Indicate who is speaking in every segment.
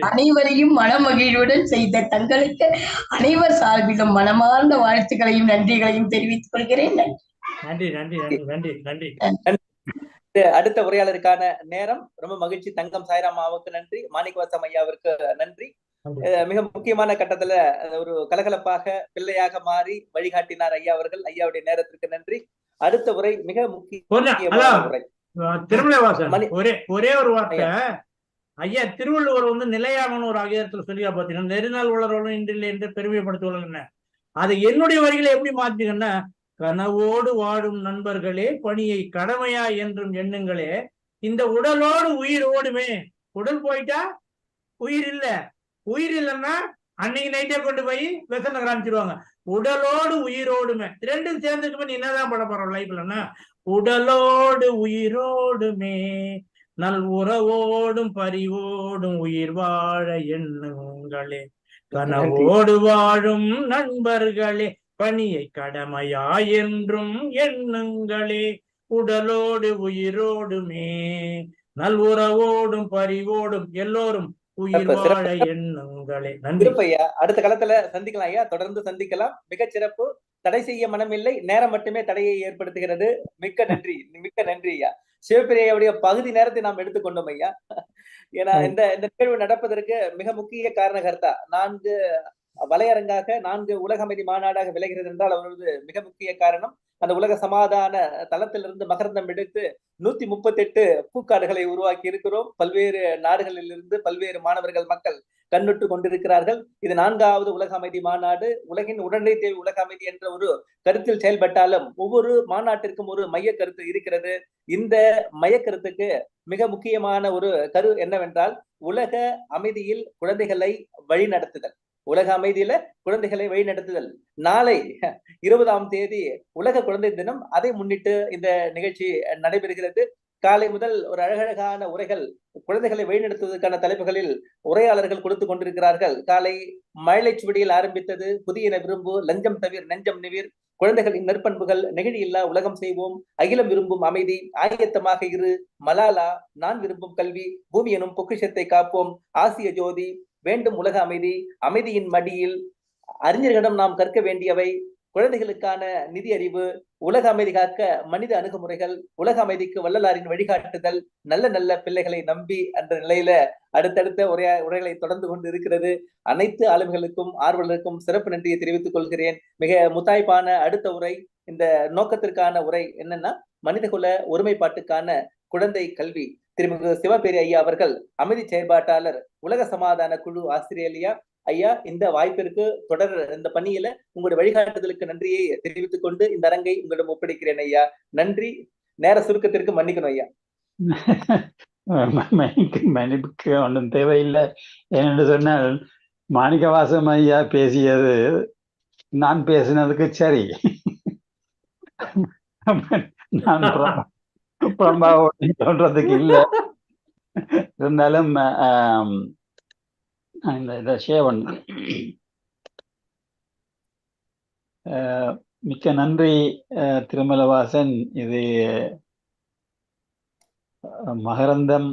Speaker 1: அனைவரையும் மனமகிழ்வுடன் செய்த தங்களுக்கு அனைவர் சார்பிலும் மனமார்ந்த வாழ்த்துக்களையும் நன்றிகளையும் தெரிவித்துக் கொள்கிறேன்.
Speaker 2: நன்றி. நன்றி நன்றி நன்றி
Speaker 3: அடுத்த உரையாளருக்கான நேரம். ரொம்ப மகிழ்ச்சி. தங்கம் சாய்ராமாவுக்கு நன்றி. மாணிக்கவாசம் ஐயாவிற்கு நன்றி. மிக முக்கியமான கட்டத்துல ஒரு கலகலப்பாக பிள்ளையாக மாறி வழிகாட்டினார் ஐயா அவர்கள். ஐயாவுடைய நேரத்திற்கு நன்றி. அடுத்த உரை மிக. உரை.
Speaker 2: திருமலைவாசன். ஒரே ஒரே ஒரு வார்த்தை. ஐயா திருவள்ளுவர் வந்து நிலையாமன்னு ஒரு அகிதத்துல சொல்லியா பாத்தீங்கன்னா நெருநாள் உளரோடும் இன்றில்லை என்று பெருமைப்படுத்துவாங்க அதை என்னுடைய வரிகளை எப்படி மாத்தீங்கன்னா கனவோடு வாழும் நண்பர்களே பணியை கடமையா என்றும் எண்ணுங்களே இந்த உடலோடு உயிர் ஓடுமே. உடல் போயிட்டா? உயிர் இல்ல. உயிர் இல்லைன்னா அன்னைக்கு நைட்டே கொண்டு போய் விசனை காமிச்சிருவாங்க. உடலோடு உயிரோடுமே ரெண்டும் சேர்ந்துக்குமே நீ என்னதான் பண்ண போறோம் லைஃப்லன்னா உடலோடு உயிரோடுமே நல் உறவோடும் பரிவோடும் உயிர் வாழ எண்ணுங்களே. கனவோடு வாழும் நண்பர்களே பணியை கடமையா என்றும் எண்ணுங்களே. உடலோடு உயிரோடுமே நல் உறவோடும் பரிவோடும் எல்லோரும் உயிர். வாழ எண்ணுங்களே. நன்றி.
Speaker 3: அடுத்த காலத்துல சந்திக்கலாம் ஐயா. தொடர்ந்து சந்திக்கலாம். மிகச் சிறப்பு தடை செய்ய மனமில்லை. நேரம் மட்டுமே தடையை ஏற்படுத்துகிறது. மிக்க நன்றி. மிக்க நன்றி ஐயா. சிவபிரியாவுடைய பகுதி நேரத்தை நாம் எடுத்துக்கொண்டோம் ஐயா. ஏன்னா இந்த இந்த நிகழ்வு நடப்பதற்கு மிக முக்கிய காரணகர்த்தா. நான்கு வலையரங்காக நான்கு உலக அமைதி மாநாடாக விளைகிறது என்றால் அவரது மிக முக்கிய காரணம் அந்த உலக சமாதான தளத்திலிருந்து மகரந்தம் எடுத்து நூத்தி முப்பத்தி எட்டு பூக்காடுகளை உருவாக்கி இருக்கிறோம். பல்வேறு நாடுகளில் இருந்து பல்வேறு மாணவர்கள் மக்கள் கண்ணுட்டு கொண்டிருக்கிறார்கள். இது நான்காவது உலக அமைதி மாநாடு. உலகின் உடனடி தேவை உலக அமைதி என்ற ஒரு கருத்தில் செயல்பட்டாலும் ஒவ்வொரு மாநாட்டிற்கும் ஒரு மைய கருத்து இருக்கிறது. இந்த மைய கருத்துக்கு மிக முக்கியமான ஒரு கரு என்னவென்றால் உலக அமைதியில் குழந்தைகளை வழிநடத்துதல். உலக அமைதியில குழந்தைகளை வழிநடத்துதல். நாளை இருபதாம் தேதி உலக குழந்தை தினம். அதை முன்னிட்டு இந்த நிகழ்ச்சி நடைபெறுகிறது. காலை முதல் ஒரு அழகழகான உரைகள் குழந்தைகளை வழிநடத்துவதற்கான தலைப்புகளில் உரையாளர்கள் கொடுத்து கொண்டிருக்கிறார்கள். காலை மழலை சுவடியில் ஆரம்பித்தது புதியன விரும்பு லஞ்சம் தவிர நெஞ்சம் நிவிர். குழந்தைகளின் நற்பண்புகள் நெகிழி இல்லா உலகம் செய்வோம். அகிலம் விரும்பும் அமைதி ஆயத்தமாக இரு. மலாலா நான் விரும்பும் கல்வி பூமி எனும் பொக்கிஷத்தை காப்போம். ஆசிய ஜோதி வேண்டும் உலக அமைதி அமைதியின் மடியில் அறிஞர்களிடம் நாம் கற்க வேண்டியவை குழந்தைகளுக்கான நிதி அறிவு உலக அமைதி காக்க மனித அணுகுமுறைகள் உலக அமைதிக்கு வள்ளலாரின் வழிகாட்டுதல் நல்ல நல்ல பிள்ளைகளை நம்பி என்ற நிலையில அடுத்தடுத்த உரையா உரைகளை தொடர்ந்து கொண்டு இருக்கிறது. அனைத்து ஆளுமைகளுக்கும் ஆர்வலருக்கும் சிறப்பு நன்றியை தெரிவித்துக் கொள்கிறேன். மிக முத்தாய்ப்பான அடுத்த உரை இந்த நோக்கத்திற்கான உரை என்னன்னா மனிதகுல ஒருமைப்பாட்டுக்கான குழந்தை கல்வி. திருமிகு சிவபெரி ஐயா அவர்கள் அமைதி செயற்பாட்டாளர் உலக சமாதான குழு ஆஸ்திரேலியா ஐயா இந்த வாய்ப்பிற்கு தொடர் இந்த பணியில உங்களுடைய வழிகாட்டுதலுக்கு நன்றியை தெரிவித்துக் கொண்டு இந்த அரங்கை உங்களிடம் ஒப்படைக்கிறேன் ஐயா. நன்றி. நேர சுருக்கத்திற்கு மன்னிக்கணும் ஐயா.
Speaker 4: மன்னிப்புக்கு ஒன்றும் தேவையில்லை. ஏனென்று சொன்னால் மாணிக்கவாசம் ஐயா பேசியது நான் பேசினதுக்கு சரி. நான் பிரம்பாவோட சொல்றதுக்கு இல்லை. இருந்தாலும் இந்த இதை ஷேவன் மிக்க நன்றி திருமலவாசன். இது மகரந்தம்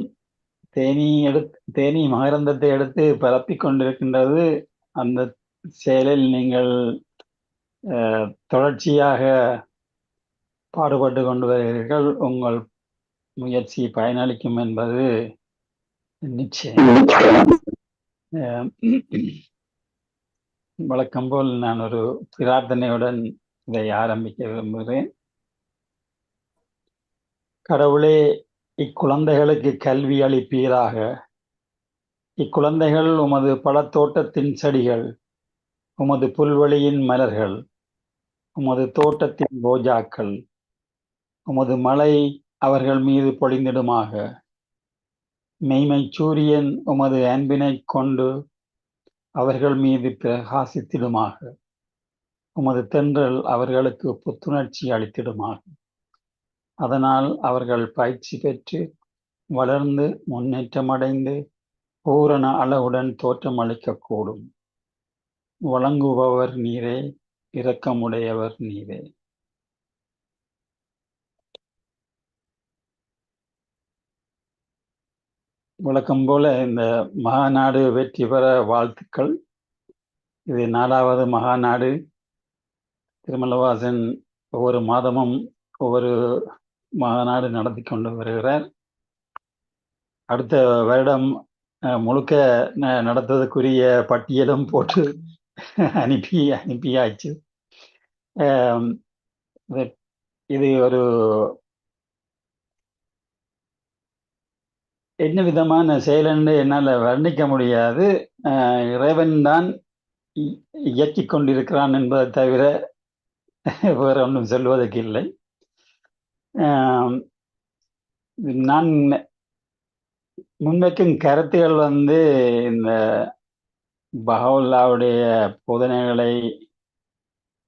Speaker 4: தேனி எடுத்து தேனி மகரந்தத்தை எடுத்து பரப்பிக் கொண்டிருக்கின்றது. அந்த செயலில் நீங்கள் தொடர்ச்சியாக பாடுபட்டு கொண்டு வருகிறீர்கள். உங்கள் முயற்சி பயனளிக்கும் என்பது நிச்சயம். வழக்கம் போல் நான் ஒரு பிரார்த்தனையுடன் இதை ஆரம்பிக்க விரும்புகிறேன். கடவுளே இக்குழந்தைகளுக்கு கல்வி அளிப்பீராக. இக்குழந்தைகள் உமது பழத்தோட்டத்தின் செடிகள் உமது புல்வெளியின் மலர்கள் உமது தோட்டத்தின் ரோஜாக்கள் உமது மலை அவர்கள் மீது பொழிந்திடுமாக. மெய்மை சூரியன் உமது அன்பினை கொண்டு அவர்கள் மீது பிரகாசித்திடுமாக. உமது தென்றல் அவர்களுக்கு புத்துணர்ச்சி அளித்திடுமாக. அதனால் அவர்கள் பயிற்சி பெற்று வளர்ந்து முன்னேற்றமடைந்து பூரண அளவுடன் தோற்றமளிக்கக்கூடும். வழங்குபவர் நீரே இரக்கமுடையவர் நீரே. வழக்கம் போல இந்த மகாநாடு வெற்றி பெற வாழ்த்துக்கள். இது நாலாவது மகாநாடு. திருமலவாசன் ஒவ்வொரு மாதமும் ஒவ்வொரு மகாநாடு நடத்தி கொண்டு வருகிறார். அடுத்த வருடம் முழுக்க ந- நடத்துவதற்குரிய பட்டியலும் போட்டு அனுப்பி அனுப்பியாச்சு. இது ஒரு என்ன விதமான செயலென்று என்னால் வர்ணிக்க முடியாது. இறைவன் தான் இயக்கி கொண்டிருக்கிறான் என்பதை தவிர வேற ஒன்றும் சொல்வதற்கு இல்லை. நான் முன்வைக்கும் கருத்துகள் வந்து இந்த பகவல்லாவுடைய போதனைகளை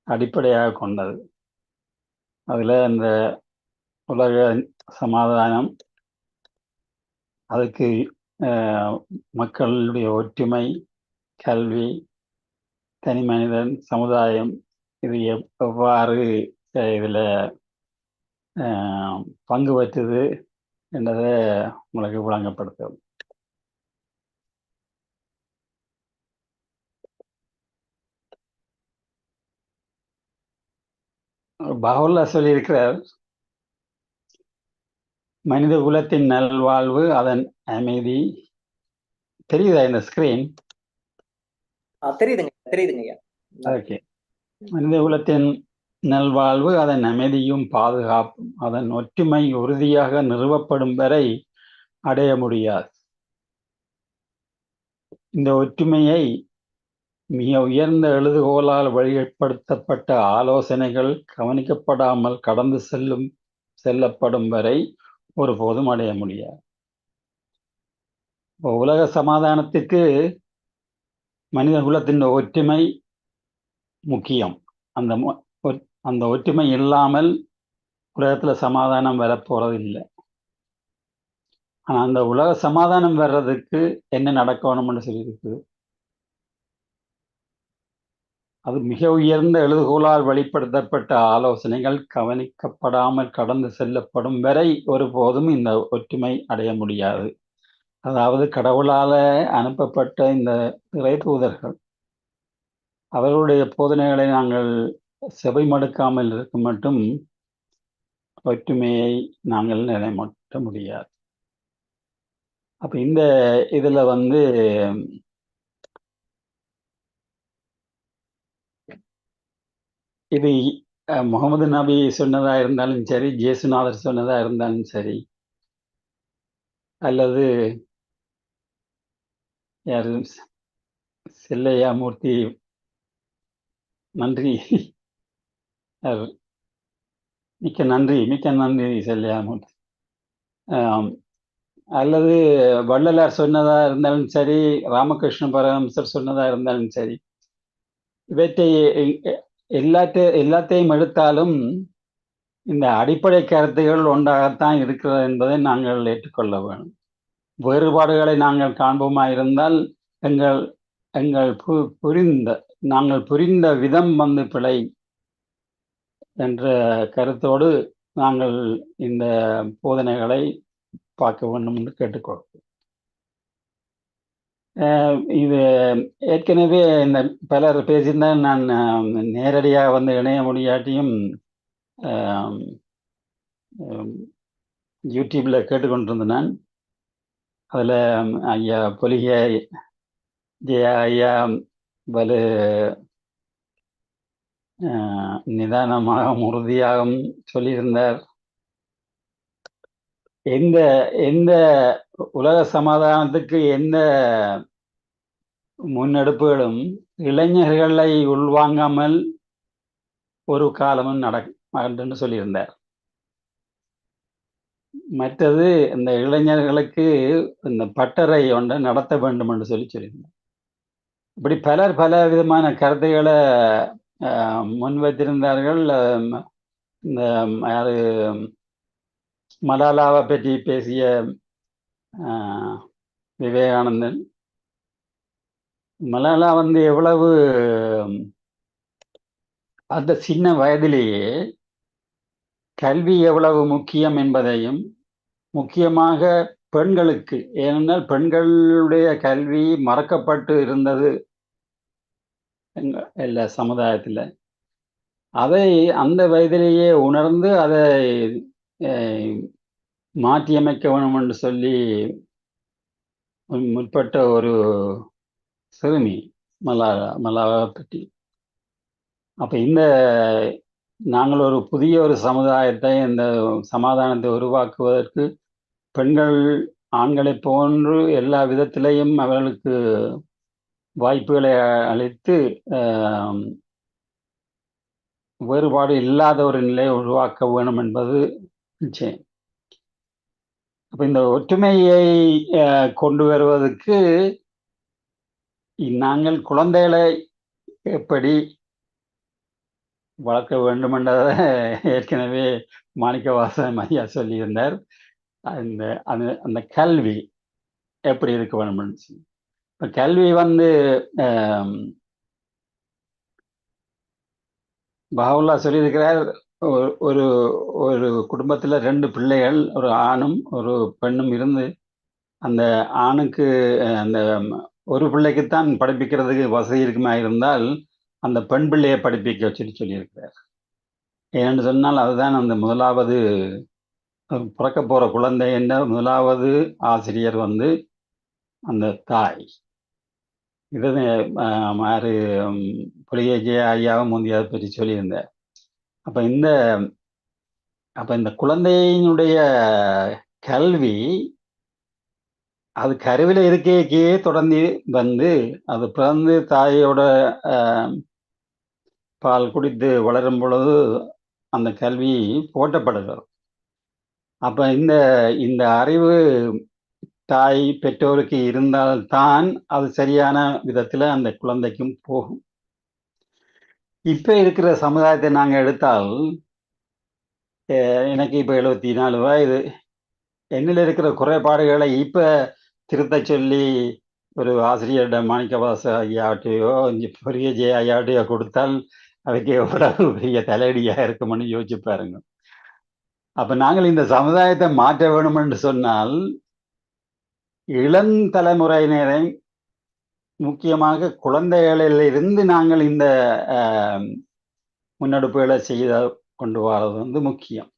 Speaker 4: அடிப்படையாக கொண்டது. அதில் இந்த உலக சமாதானம் அதுக்கு மக்களுடைய ஒற்றுமை கல்வி தனி மனிதன் சமுதாயம் இது எவ்வாறு இதில் பங்கு பெற்றது என்றதை உங்களுக்கு விளங்கப்படுத்தும். பகவல்லா சொல்லியிருக்கிறார் மனித குலத்தின் நல்வாழ்வு அதன் அமைதி. தெரியுதா இந்த ஸ்கிரீன்
Speaker 3: தெரியுதுங்க தெரியுதுங்க
Speaker 4: ஓகே. மனித குலத்தின் நல்வாழ்வு அதன் அமைதியும் பாதுகாப்பும் அதன் ஒற்றுமை உறுதியாக நிறுவப்படும் வரை அடைய முடியாது. இந்த ஒற்றுமையை மிக உயர்ந்த எழுதுகோலால் வழிப்படுத்தப்பட்ட ஆலோசனைகள் கவனிக்கப்படாமல் கடந்து செல்லும் செல்லப்படும் வரை ஒருபோதும் அடைய முடியாது இப்போ உலக சமாதானத்துக்கு மனித குலத்தின் ஒற்றுமை முக்கியம். அந்த அந்த ஒற்றுமை இல்லாமல் உலகத்துல சமாதானம் வரப்போறது இல்லை ஆனா அந்த உலக சமாதானம் வர்றதுக்கு என்ன நடக்கணும்னு சொல்லியிருக்கு? அது மிக உயர்ந்த எழுதுகோலால் வெளிப்படுத்தப்பட்ட ஆலோசனைகள் கவனிக்கப்படாமல் கடந்து செல்லப்படும் வரை ஒருபோதும் இந்த ஒற்றுமை அடைய முடியாது. அதாவது கடவுளால் அனுப்பப்பட்ட இந்த இறை தூதர்கள் அவர்களுடைய போதனைகளை நாங்கள் செவை மடுக்காமல் இருக்க மட்டும் ஒற்றுமையை நாங்கள் நிலைமட்ட முடியாது. அப்போ இந்த இதுல வந்து இது முகமது நபி சொன்னதா இருந்தாலும் சரி ஜேசுநாதர் சொன்னதா இருந்தாலும் சரி அல்லது யாரு செல்லையா மூர்த்தி நன்றி யாரு? மிக்க நன்றி மிக்க நன்றி செல்லையா மூர்த்தி அல்லது வள்ளலார் சொன்னதா இருந்தாலும் சரி ராமகிருஷ்ண பரமஹம்சர் சொன்னதா இருந்தாலும் சரி இவற்றை எல்லாத்த எல்லாத்தையும் எடுத்தாலும் இந்த அடிப்படை கருத்துகள் ஒன்றாகத்தான் இருக்கிறது என்பதை நாங்கள் ஏற்றுக்கொள்ள வேண்டும். வேறுபாடுகளை நாங்கள் காண்போமா இருந்தால் எங்கள் எங்கள் பு- புரிந்த நாங்கள் புரிந்த விதம் வந்து பிழை என்ற கருத்தோடு நாங்கள் இந்த போதனைகளை பார்க்க வேண்டும் என்று கேட்டுக்கொள்கிறோம் இது ஏற்கனவே இந்த பலர் பேசியிருந்தால் நான் நேரடியாக வந்து இணைய முடியாட்டியும் யூடியூப்பில் கேட்டுக்கொண்டிருந்த நான் அதில் ஐயா பொலிகை ஜெயா ஐயா வலு நிதானமாக நிதானமாகவும் உறுதியாகவும் சொல்லியிருந்தார். எந்த எந்த உலக சமாதானத்துக்கு எந்த முன்னெடுப்புகளும் இளைஞர்களை உள்வாங்காமல் ஒரு காலமும் நடக்குன்னு சொல்லியிருந்தார். மற்றது இந்த இளைஞர்களுக்கு இந்த பட்டறை ஒன்றை நடத்த வேண்டும் என்று சொல்லி சொல்லியிருந்தார். இப்படி பலர் பல விதமான கருத்துக்களை முன்வைத்திருந்தார்கள். இந்த யாரு மலாலாவை பற்றி பேசிய விவேகானந்தன். மலாலா வந்து எவ்வளவு அந்த சின்ன வயதிலேயே கல்வி எவ்வளவு முக்கியம் என்பதையும் முக்கியமாக பெண்களுக்கு ஏனென்றால் பெண்களுடைய கல்வி மறக்கப்பட்டு இருந்தது எல்லா சமுதாயத்தில். அதை அந்த வயதிலேயே உணர்ந்து அதை மாற்றியமைக்க வேணும் என்று சொல்லி முற்பட்ட ஒரு சிறுமி மலாலா மலாலா பற்றி அப்போ இந்த நாங்கள் ஒரு புதிய ஒரு சமுதாயத்தை இந்த சமாதானத்தை உருவாக்குவதற்கு பெண்கள் ஆண்களைப் போன்று எல்லா விதத்திலையும் அவர்களுக்கு வாய்ப்புகளை அளித்து வேறுபாடு இல்லாத ஒரு நிலையை உருவாக்க வேணும் என்பது நிச்சயம். அப்ப இந்த ஒற்றுமையை அஹ், கொண்டு வருவதற்கு நாங்கள் குழந்தைகளை எப்படி வளர்க்க வேண்டும் என்றதை ஏற்கனவே மாணிக்கவாசன் ஐயா சொல்லியிருந்தார். அந்த அந்த அந்த கல்வி எப்படி இருக்க வேண்டும் இப்போ கல்வி வந்து ஆம், சொல்லியிருக்கிறார். ஒரு ஒரு ஒரு குடும்பத்தில் ரெண்டு பிள்ளைகள் ஒரு ஆணும் ஒரு பெண்ணும் இருந்து அந்த ஆணுக்கு அந்த ஒரு பிள்ளைக்குத்தான் படிப்பிக்கிறதுக்கு வசதி இருக்குமா இருந்தால் அந்த பெண் பிள்ளையை படிப்பிக்க வச்சுட்டு சொல்லியிருக்கிறார். ஏன்னு சொன்னால் அதுதான் அந்த முதலாவது பிறக்க போகிற குழந்தை என்ற முதலாவது ஆசிரியர் வந்து அந்த தாய். இது மாறு புலிகேஜய ஐயாவும் முந்தைய அதை பற்றி சொல்லியிருந்தார். அப்ப இந்த அப்ப இந்த குழந்தையினுடைய கல்வி அது கருவில இருக்கைக்கே தொடர்ந்து வந்து அது பிறந்து தாயோட பால் குடித்து வளரும் பொழுது அந்த கல்வி போட்டப்படுகிறது அப்ப இந்த இந்த அறிவு தாய் பெற்றோருக்கு இருந்தால்தான் அது சரியான விதத்துல அந்த குழந்தைக்கும் போகும். இப்போ இருக்கிற சமுதாயத்தை நாங்கள் எடுத்தால் எனக்கு இப்போ எழுபத்தி நாலு வயது. என்னில் இருக்கிற குறைபாடுகளை இப்போ திருத்த சொல்லி ஒரு ஆசிரியரிடம் மாணிக்கவாச ஐயாட்டையோ பெரிய ஜெய ஐயாட்டையோ கொடுத்தால் அதுக்கு எவ்வளவு பெரிய தலையடியாக இருக்கும்னு யோசிச்சு பாருங்க. அப்போ நாங்கள் இந்த சமுதாயத்தை மாற்ற வேணும் என்று சொன்னால் இளம் தலைமுறையினரை முக்கியமாக குழந்தைகளில் இருந்து நாங்கள் இந்த ஆஹ், முன்னெடுப்புகளை செய்த கொண்டு வர்றது வந்து முக்கியம்.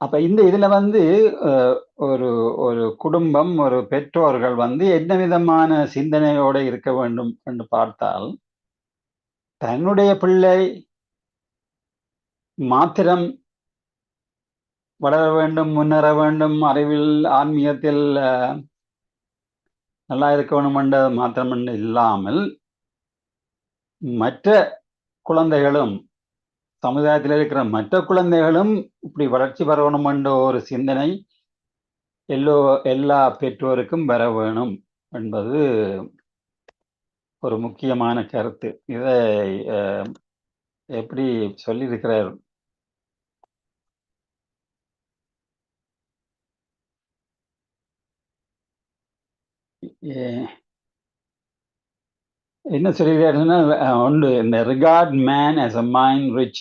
Speaker 4: அப்ப இந்த இதுல வந்து ஒரு ஒரு குடும்பம் ஒரு பெற்றோர்கள் வந்து என்ன விதமான சிந்தனையோடு இருக்க வேண்டும் என்று பார்த்தால் தன்னுடைய பிள்ளை மாத்திரம் வளர வேண்டும் முன்னேற வேண்டும் அறிவில் ஆன்மீகத்தில் நல்லா இருக்க வேண்டும் என்ற இல்லாமல் மற்ற குழந்தைகளும் சமுதாயத்தில் இருக்கிற மற்ற குழந்தைகளும் இப்படி வளர்ச்சி பெற என்ற ஒரு சிந்தனை எல்லோ எல்லா பெற்றோருக்கும் வர வேணும் என்பது ஒரு முக்கியமான கருத்து. இதை அஹ், எப்படி சொல்லியிருக்கிறார் என்ன சொல்லியிருக்காருன்னா உண்டு. ஒன்று இந்த record man mind a in rich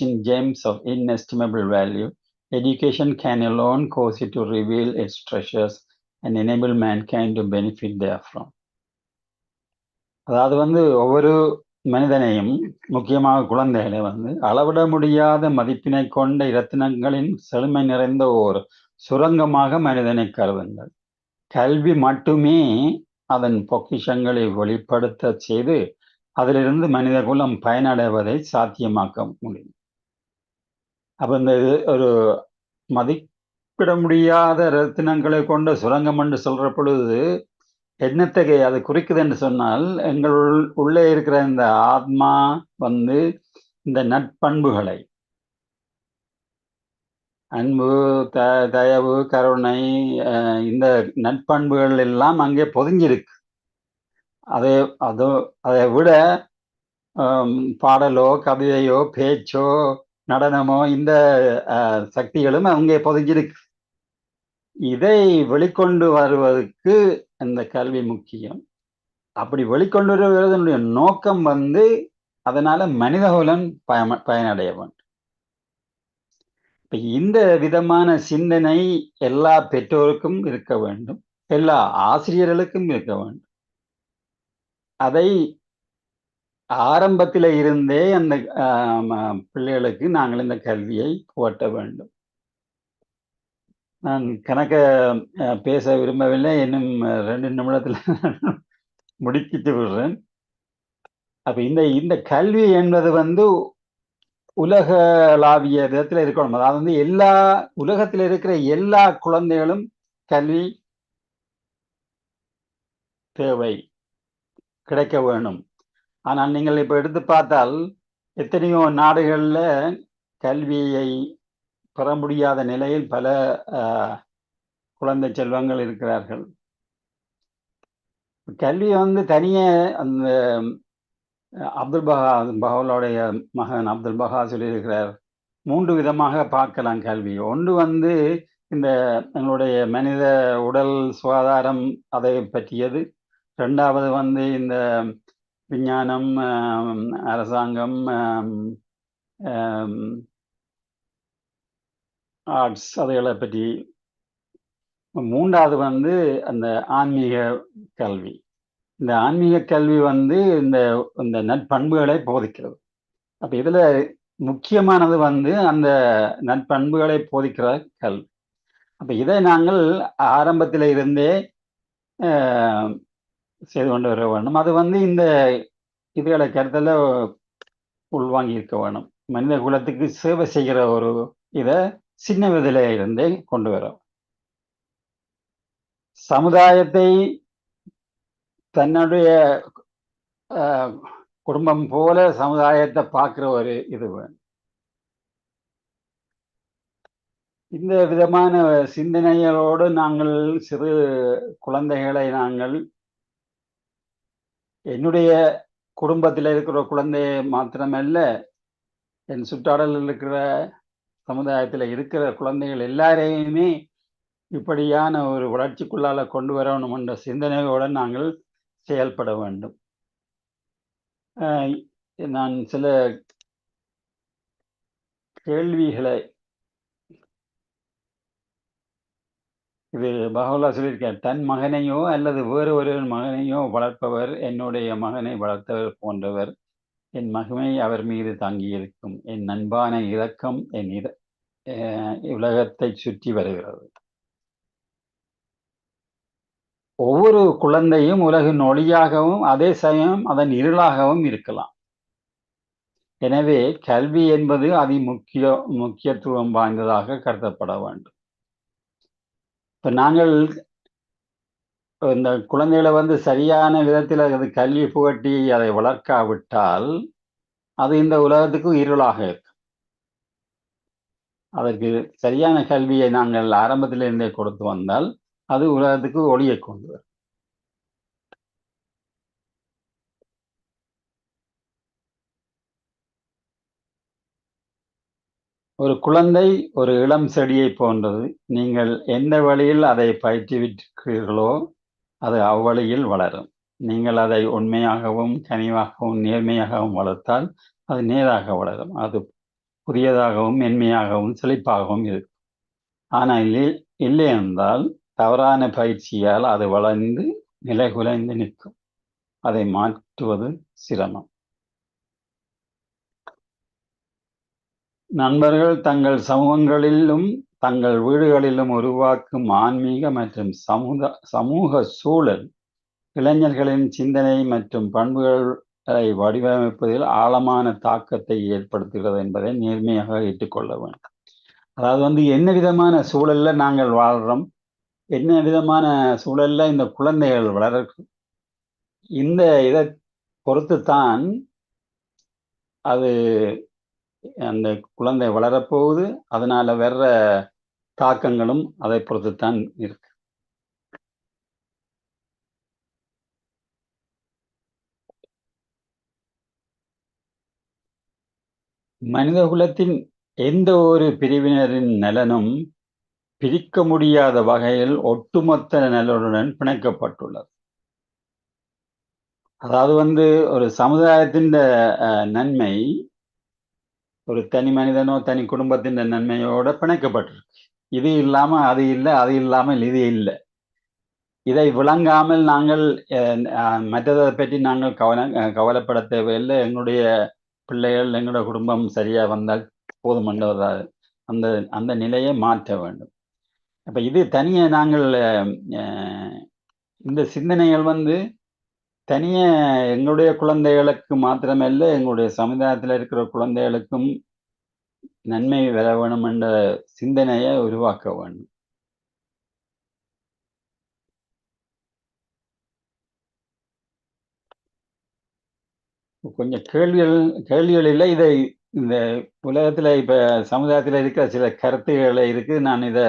Speaker 4: of gems value education can education can alone cause it to reveal its treasures and enable mankind to benefit therefrom. அதாவது வந்து ஒவ்வொரு மனிதனையும் முக்கியமாக குழந்தைகளை வந்து அளவிட முடியாத மதிப்பினை கொண்ட இரத்தினங்களின் செழுமை நிறைந்த ஒரு சுரங்கமாக மனிதனை கருதுங்கள். கல்வி மட்டுமே அதன் பொக்கிஷங்களை வெளிப்படுத்த செய்து அதிலிருந்து மனித குலம் பயனடைவதை சாத்தியமாக்க முடியும். அப்ப இந்த இது ஒரு மதிப்பிட முடியாத ரத்தினங்களை கொண்ட சுரங்கம் என்று சொல்ற பொழுது என்னத்தகை அது குறிக்குது என்று சொன்னால் எங்கள் உள்- உள்ளே இருக்கிற இந்த ஆத்மா வந்து இந்த நட்பண்புகளை அன்பு த தயவு கருணை அஹ், இந்த நட்பண்புகள் எல்லாம் அங்கே பொதிஞ்சிருக்கு. அதை அதோ அதை விட பாடலோ கவிதையோ பேச்சோ நடனமோ இந்த சக்திகளும் அங்கே பொதிஞ்சிருக்கு. இதை வெளிக்கொண்டு வருவதற்கு இந்த கல்வி முக்கியம். அப்படி வெளிக்கொண்டு வருவதனுடைய நோக்கம் வந்து அதனால மனிதகுலம் பயம பயனடையவன். இப்ப இந்த விதமான சிந்தனை எல்லா பெற்றோருக்கும் இருக்க வேண்டும். எல்லா ஆசிரியர்களுக்கும் இருக்க வேண்டும். அதை ஆரம்பத்தில் இருந்தே அந்த பிள்ளைகளுக்கு நாங்கள் இந்த கல்வியை புகட்ட வேண்டும். நான் கணக்க பேச விரும்பவில்லை. இன்னும் ரெண்டு நிமிடத்துல முடிக்கிட்டு விடுறேன். அப்ப இந்த இந்த கல்வி என்பது வந்து உலகளாவிய விதத்தில் இருக்கணும். அதாவது வந்து எல்லா உலகத்தில் இருக்கிற எல்லா குழந்தைகளும் கல்வி தேவை கிடைக்க வேணும் ஆனால் நீங்கள் இப்போ எடுத்து பார்த்தால் எத்தனையோ நாடுகளில் கல்வியை பெற முடியாத நிலையில் பல குழந்தை செல்வங்கள் இருக்கிறார்கள். கல்வி வந்து தனியே அந்த அப்துல் பஹா பஹாவுடைய மகன் அப்துல் பஹா சொல்லியிருக்கிறார் மூன்று விதமாக பார்க்கலாம் கல்வி. ஒன்று வந்து இந்த எங்களுடைய மனித உடல் சுகாதாரம் அதை பற்றியது. ரெண்டாவது வந்து இந்த விஞ்ஞானம் அரசாங்கம் ஆர்ட்ஸ் அதைகளை பற்றி. மூன்றாவது வந்து அந்த ஆன்மீக கல்வி. இந்த ஆன்மீக கல்வி வந்து இந்த இந்த நற்பண்புகளை போதிக்கிறது. அப்ப இதுல முக்கியமானது வந்து அந்த நற்பண்புகளை போதிக்கிற கல்வி. அப்ப இதை நாங்கள் ஆரம்பத்தில் இருந்தே ஆஹ், செய்து கொண்டு வர வேண்டும். அது வந்து இந்த இதுகளை கருத்தில் உள்வாங்கி இருக்க வேணும் மனித குலத்துக்கு சேவை செய்கிற ஒரு இதை சின்ன விதில இருந்தே கொண்டு வரோம் சமுதாயத்தை தன்னுடைய ஆஹ், குடும்பம் போல சமுதாயத்தை பார்க்கிற ஒரு இது வேணும் இந்த விதமான சிந்தனைகளோடு நாங்கள் சிறு குழந்தைகளை நாங்கள் என்னுடைய குடும்பத்தில் இருக்கிற குழந்தையை மாத்திரமல்ல என் சுற்றாடலில் இருக்கிற சமுதாயத்தில் இருக்கிற குழந்தைகள் எல்லாரையுமே இப்படியான ஒரு வளர்ச்சிக்குள்ளால கொண்டு வரணும் என்ற சிந்தனையோடு நாங்கள் செயல்பட வேண்டும். ஆஹ் நான் சில கேள்விகளை இது பகவலா சொல்லியிருக்கேன் தன் மகனையோ அல்லது வேறு ஒரு மகனையோ வளர்ப்பவர் என்னுடைய மகனை வளர்த்தவர் போன்றவர் என் மகிமை அவர் மீது தங்கியிருக்கும். என் நண்பான இரக்கம் என் இர அஹ் உலகத்தை சுற்றி வருகிறது. ஒவ்வொரு குழந்தையும் உலகின் ஒளியாகவும் அதே சமயம் அதன் இருளாகவும் இருக்கலாம். எனவே கல்வி என்பது அதி முக்கிய முக்கியத்துவம் வாய்ந்ததாக கருதப்பட வேண்டும். இப்போ நாங்கள் இந்த குழந்தைகளை வந்து சரியான விதத்தில் அது கல்வி புகட்டி அதை வளர்க்காவிட்டால் அது இந்த உலகத்துக்கு இருளாக இருக்கும். அதற்கு சரியான கல்வியை நாங்கள் ஆரம்பத்திலிருந்தே கொடுத்து வந்தால் அது உலகத்துக்கு ஒளியை கொண்டு வரும். ஒரு குழந்தை ஒரு இளம் செடியை போன்றது. நீங்கள் எந்த வழியில் அதை பயிற்றுவிக்கிறீர்களோ அது அவ்வழியில் வளரும். நீங்கள் அதை உண்மையாகவும் கனிவாகவும் நேர்மையாகவும் வளர்த்தால் அது நேராக வளரும். அது புதியதாகவும் மென்மையாகவும் செழிப்பாகவும் இருக்கும். ஆனால் இல்லை இல்லை என்றால் தவறான பயிற்சியால் அது வளர்ந்து நிலைகுலைந்து நிற்கும். அதை மாற்றுவது சிரமம். நண்பர்கள் தங்கள் சமூகங்களிலும் தங்கள் வீடுகளிலும் உருவாக்கும் ஆன்மீக மற்றும் சமூக சமூக சூழல் இளைஞர்களின் சிந்தனை மற்றும் பண்புகளை வடிவமைப்பதில் ஆழமான தாக்கத்தை ஏற்படுத்துகிறது என்பதை நேர்மையாக ஏற்றுக்கொள்ள வேண்டும். அதாவது வந்து என்ன விதமான சூழல்ல நாங்கள் வாழ்கிறோம் என்ன விதமான சூழல்ல இந்த குழந்தைகள் வளர இந்த இதை பொறுத்து தான் அது அந்த குழந்தை வளரப்போகுது. அதனால வர்ற தாக்கங்களும் அதை பொறுத்துத்தான் இருக்கு. மனித குலத்தின் எந்த ஒரு பிரிவினரின் நலனும் பிரிக்க முடியாத வகையில் ஒட்டுமொத்த நிலவுடன் பிணைக்கப்பட்டுள்ளது. அதாவது வந்து ஒரு சமுதாயத்தின் அஹ், நன்மை ஒரு தனி மனிதனோ தனி குடும்பத்தின் நன்மையோட பிணைக்கப்பட்டிருக்கு. இது இல்லாம அது இல்லை அது இல்லாமல் இது இல்லை. இதை விளங்காமல் நாங்கள் அஹ், மற்றதை பற்றி நாங்கள் கவலை அஹ், கவலைப்பட தேவையில்லை. எங்களுடைய பிள்ளைகள் எங்களுடைய குடும்பம் சரியா வந்தால் போதுமன்ற அந்த அந்த நிலையை மாற்ற வேண்டும். அப்ப இது தனியே நாங்கள் இந்த சிந்தனைகள் வந்து தனியே எங்களுடைய குழந்தைகளுக்கு மாத்திரமல்ல எங்களுடைய சமுதாயத்தில் இருக்கிற குழந்தைகளுக்கும் நன்மை வர வேணும் என்ற சிந்தனையை உருவாக்க வேண்டும். கொஞ்சம் கேள்விகள் கேள்விகள் இல்லை. இதை இந்த உலகத்தில் இப்போ சமுதாயத்தில் இருக்கிற சில கருத்துக்களை இருக்குது நான் இதை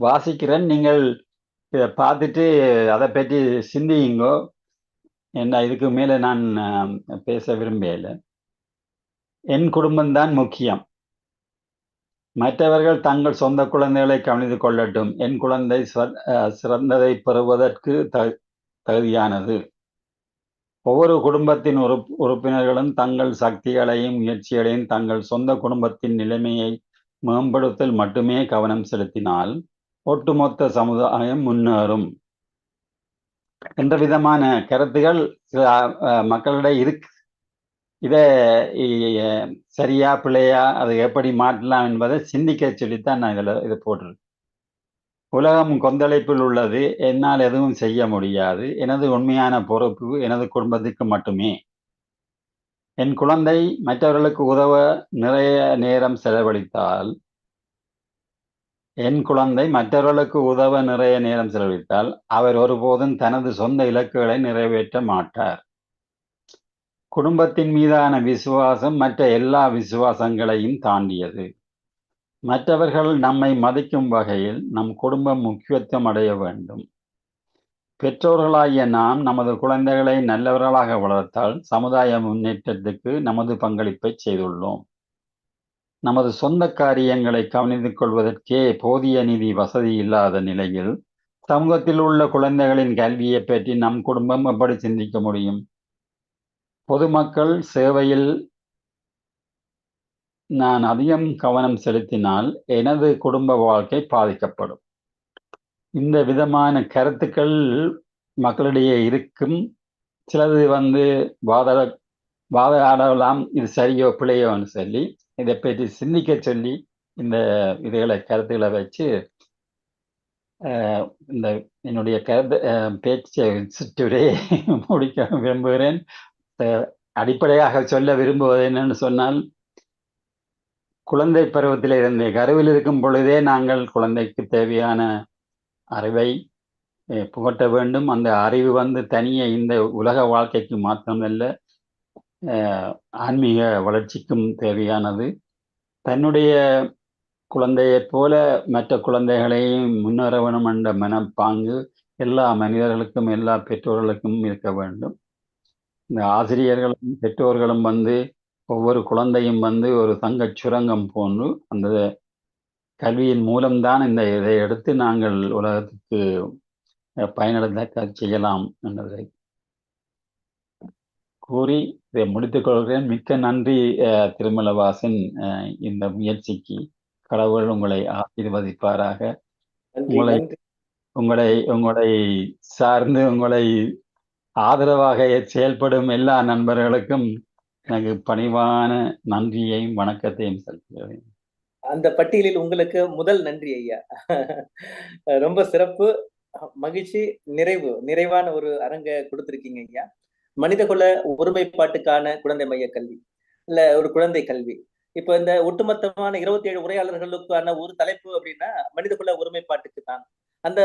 Speaker 4: வாசிக்கிறேன். நீங்கள் இதை பார்த்துட்டு அதை பற்றி சிந்தியுங்கோ. என்ன இதுக்கு மேலே நான் பேச விரும்பல என் குடும்பம்தான் முக்கியம். மற்றவர்கள் தங்கள் சொந்த குழந்தைகளை கவனித்து கொள்ளட்டும். என் குழந்தை சிற- சிறந்ததை பெறுவதற்கு த- தகுதியானது. ஒவ்வொரு குடும்பத்தின் உறுப் உறுப்பினர்களும் தங்கள் சக்திகளையும் முயற்சிகளையும் தங்கள் சொந்த குடும்பத்தின் நிலைமையை மேம்படுத்தல் மட்டுமே கவனம் செலுத்தினால் ஒட்டுமொத்த சமுதாயம் முன்னேறும். என்ற விதமான கருத்துகள் சில மக்களிடையே இருக்கு. இதை சரியா பிழையா அதை எப்படி மாற்றலாம் என்பதை சிந்திக்க சொல்லித்தான் நான் இதில் இது போட்டிருக்கேன். உலகம் கொந்தளிப்பில் உள்ளது. என்னால் எதுவும் செய்ய முடியாது. எனது உண்மையான பொறுப்பு எனது குடும்பத்துக்கு மட்டுமே. என் குழந்தை மற்றவர்களுக்கு உதவ நிறைய நேரம் செலவழித்தால் என் குழந்தை மற்றவர்களுக்கு உதவ நிறைய நேரம் செலவிட்டால் அவர் ஒருபோதும் தனது சொந்த இலக்குகளை நிறைவேற்ற மாட்டார். குடும்பத்தின் மீதான விசுவாசம் மற்ற எல்லா விசுவாசங்களையும் தாண்டியது. மற்றவர்கள் நம்மை மதிக்கும் வகையில் நம் குடும்பம் முக்கியத்துவம் அடைய வேண்டும். பெற்றோர்களாகிய நாம் நமது குழந்தைகளை நல்லவர்களாக வளர்த்தால் சமுதாய முன்னேற்றத்துக்கு நமது பங்களிப்பை செய்துள்ளோம். நமது சொந்த காரியங்களை கவனித்துக் கொள்வதற்கே போதிய நிதி வசதி இல்லாத நிலையில் சமூகத்தில் உள்ள குழந்தைகளின் கல்வியை பற்றி நம் குடும்பம் எப்படி சிந்திக்க முடியும்? பொதுமக்கள் சேவையில் நான் அதிகம் கவனம் செலுத்தினால் எனது குடும்ப வாழ்க்கை பாதிக்கப்படும். இந்த விதமான கருத்துக்கள் மக்களிடையே இருக்கும். சிலது வந்து வாத வாதாடலாம் இது சரியோ பிழையோன்னு சொல்லி இதை பற்றி சிந்திக்க சொல்லி இந்த இதுகளை கருத்துக்களை வச்சு இந்த என்னுடைய கருத்து பேச்சை சுற்றுரை முடிக்க விரும்புகிறேன். அடிப்படையாக சொல்ல விரும்புவது என்னன்னு சொன்னால் குழந்தை பருவத்தில் இருந்து கருவில் இருக்கும் பொழுதே நாங்கள் குழந்தைக்கு தேவையான அறிவை புகட்ட வேண்டும். அந்த அறிவு வந்து தனியே இந்த உலக வாழ்க்கைக்கு மாத்திரமல்ல ஆன்மீக வளர்ச்சிக்கும் தேவையானது. தன்னுடைய குழந்தையைப் போல மற்ற குழந்தைகளையும் முன்னேற என்ற மனப்பாங்கு எல்லா மனிதர்களுக்கும் எல்லா பெற்றோர்களுக்கும் இருக்க வேண்டும். இந்த ஆசிரியர்களும் பெற்றோர்களும் வந்து ஒவ்வொரு குழந்தையும் வந்து ஒரு தங்கச் சுரங்கம் போன்று அந்த கல்வியின் மூலம்தான் இந்த இதை எடுத்து நாங்கள் உலகத்துக்கு பயனடைந்த செய்யலாம். என்பதை கூறி இதை முடித்துக் கொள்கிறேன். மிக்க நன்றி திருமலவாசன் இந்த முயற்சிக்கு. கடவுள் உங்களை ஆசீர்வதிப்பாராக. உங்களை உங்களை உங்களை சார்ந்து உங்களை ஆதரவாக செயல்படும் எல்லா நண்பர்களுக்கும் எனக்கு பணிவான நன்றியையும் வணக்கத்தையும் செலுத்துகிறேன்.
Speaker 3: அந்த பட்டியலில் உங்களுக்கு முதல் நன்றி ஐயா. ரொம்ப சிறப்பு மகிழ்ச்சி நிறைவு நிறைவான ஒரு அரங்க கொடுத்திருக்கீங்க ஐயா. மனிதகுல ஒருமைப்பாட்டுக்கான குழந்தை மைய கல்வி இல்ல ஒரு குழந்தை கல்வி. இப்ப இந்த ஒட்டுமொத்தமான இருபத்தி ஏழு உரையாளர்களுக்கான ஒரு தலைப்பு அப்படின்னா மனிதகுல ஒருமைப்பாட்டுக்கு தான். அந்த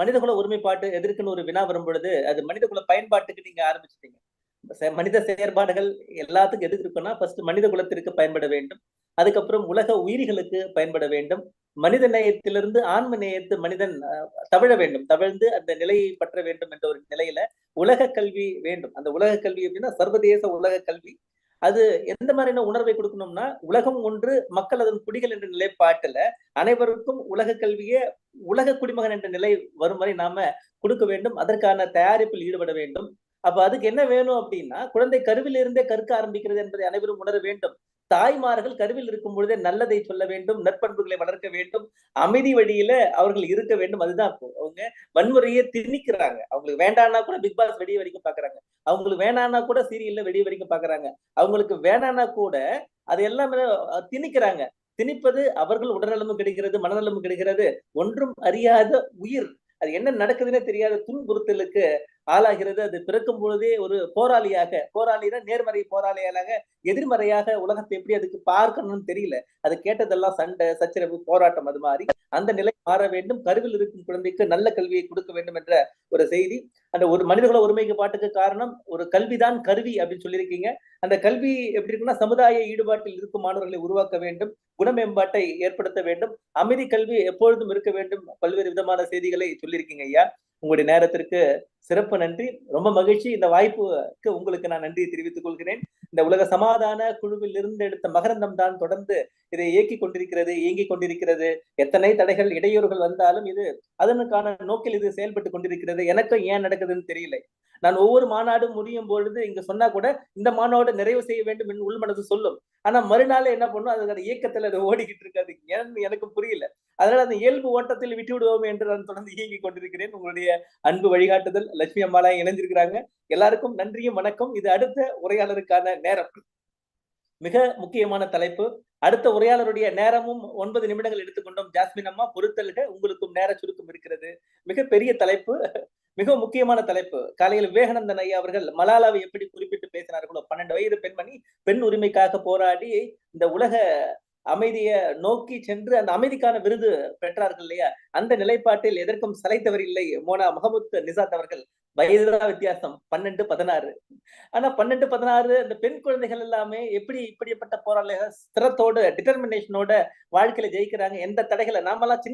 Speaker 3: மனிதகுல ஒருமைப்பாட்டு எதிர்க்குன்னு ஒரு வினா வரும் பொழுது அது மனிதகுல பயன்பாட்டுக்கு நீங்க ஆரம்பிச்சிட்டீங்க. மனித செயற்பாடுகள் எல்லாத்துக்கும் எதுக்கு இருக்குன்னா ஃபர்ஸ்ட் மனித குலத்திற்கு பயன்பட வேண்டும். அதுக்கப்புறம் உலக உயிரிகளுக்கு பயன்பட வேண்டும். மனித நேயத்திலிருந்து ஆன்ம நேயத்து மனிதன் அஹ், தவிழ வேண்டும். தவிழ்ந்து அந்த நிலையை பற்ற வேண்டும் என்ற ஒரு நிலையில உலக கல்வி வேண்டும். அந்த உலக கல்வி அப்படின்னா சர்வதேச உலக கல்வி. அது எந்த மாதிரியான உணர்வை கொடுக்கணும்னா உலகம் ஒன்று மக்கள் அதன் குடிகள் என்ற நிலைப்பாட்டுல அனைவருக்கும் உலக கல்வியே உலக குடிமகன் என்ற நிலை வரும் வரை நாம கொடுக்க வேண்டும். அதற்கான தயாரிப்பில் ஈடுபட வேண்டும். அப்ப அதுக்கு என்ன வேணும் அப்படின்னா குழந்தை கருவில் இருந்தே கற்க ஆரம்பிக்கிறது என்பதை அனைவரும் உணர வேண்டும். தாய்மார்கள் கருவில் இருக்கும் பொழுதே நல்லதை சொல்ல வேண்டும் நற்பண்புகளை வளர்க்க வேண்டும் அமைதி வழியில அவர்கள் இருக்க வேண்டும். அதுதான் அவங்க வன்முறையை திணிக்கிறாங்க. அவங்களுக்கு வேண்டாம்னா கூட பிக் பாஸ் வெளியே வரைக்கும் பாக்குறாங்க. அவங்களுக்கு வேணானா கூட சீரியல்ல வெடிய வரைக்கும் பாக்குறாங்க. அவங்களுக்கு வேணான்னா கூட அது எல்லாமே திணிக்கிறாங்க. திணிப்பது அவர்கள் உடல்நலமும் கிடைக்கிறது மனநலமும் கிடைக்கிறது. ஒன்றும் அறியாத உயிர். அது என்ன நடக்குதுன்னே தெரியாத துன்புறுத்தலுக்கு ஆளாகிறது. அது பிறக்கும் பொழுதே ஒரு போராளியாக போராளினா நேர்மறை போராளியாக எதிர்மறையாக உலகத்தை எப்படி அதுக்கு பார்க்கணும்னு தெரியல. அது கேட்டதெல்லாம் சண்டை சச்சரவு போராட்டம் அது மாதிரி. அந்த நிலை மாற வேண்டும். கருவில் இருக்கும் குழந்தைக்கு நல்ல கல்வியை கொடுக்க வேண்டும் என்ற ஒரு செய்தி. அந்த ஒரு மனிதகுல ஒருமைக்கு பாட்டுக்கு காரணம் ஒரு கல்விதான் கருவி அப்படின்னு சொல்லியிருக்கீங்க. அந்த கல்வி எப்படி இருக்குன்னா சமுதாய ஈடுபாட்டில் இருக்கும் மாணவர்களை உருவாக்க வேண்டும். குணமேம்பாட்டை ஏற்படுத்த வேண்டும். அமைதி கல்வி எப்பொழுதும் இருக்க வேண்டும். பல்வேறு விதமான செய்திகளை சொல்லியிருக்கீங்க ஐயா. உங்களுடைய நேரத்திற்கு சிறப்பு நன்றி. ரொம்ப மகிழ்ச்சி. இந்த வாய்ப்புக்கு உங்களுக்கு நான் நன்றியை தெரிவித்துக் கொள்கிறேன். இந்த உலக சமாதான குழுவில் இருந்து எடுத்த மகரந்தம் தான் தொடர்ந்து இதை இயக்கி கொண்டிருக்கிறது இயங்கிக் கொண்டிருக்கிறது. எத்தனை தடைகள் இடையூறுகள் வந்தாலும் இது அதனுக்கான நோக்கில் இது செயல்பட்டு கொண்டிருக்கிறது. எனக்கும் ஏன் நடக்குதுன்னு தெரியல. நான் ஒவ்வொரு மாநாடும் முடியும் பொழுது இங்க சொன்னா கூட இந்த மாநாடு நிறைவு செய்ய வேண்டும் என்று உள்மனது சொல்லும். ஆனா மறுநாள் என்ன பண்ணும்? அதுக்கான இயக்கத்துல அது ஓடிக்கிட்டு இருக்காது. ஏன்னு எனக்கு புரியல. அதனால அந்த இயல்பு ஓட்டத்தில் விட்டு விடுவோம் என்று நான் தொடர்ந்து இயங்கிக் கொண்டிருக்கிறேன். உங்களுடைய அன்பு வழிகாட்டுதல் லட்சுமி அம்மாலாம் இணைஞ்சிருக்கிறாங்க. எல்லாருக்கும் நன்றியும் வணக்கம். இது அடுத்த உரையாளருக்கான நேரம். மிக முக்கியமான தலைப்பு. அடுத்த உரையாளருடைய நேரமும் ஒன்பது நிமிடங்கள் எடுத்துக்கொண்டோம். ஜாஸ்மின் அம்மா பொறுத்தல்க உங்களுக்கும் நேர சுருக்கம் இருக்கிறது. மிக பெரிய தலைப்பு மிக முக்கியமான தலைப்பு. காலையில் விவேகானந்தன் ஐயா அவர்கள் மலாலாவை எப்படி குறிப்பிட்டு பேசினார்களோ பன்னெண்டு வயது பெண்மணி பெண் உரிமைக்காக போராடி இந்த உலக அமைதியை நோக்கி சென்று அந்த அமைதிக்கான விருது பெற்றார்கள் இல்லையா? அந்த நிலைப்பாட்டில் எதற்கும் சளைத்தவர் இல்லை. மோனா முகமது நிசாத் அவர்கள். வயதுதான் வித்தியாசம். பன்னெண்டு பதினாறு. ஆனா பன்னெண்டு பதினாறு அந்த பெண் குழந்தைகள் எல்லாமே எப்படி இப்படிப்பட்ட போராளிகள்? ஸ்திரத்தோட டிட்டர்மினேஷனோட வாழ்க்கையில ஜெயிக்கிறாங்க. எந்த தடைகளை நாமெல்லாம் சின்ன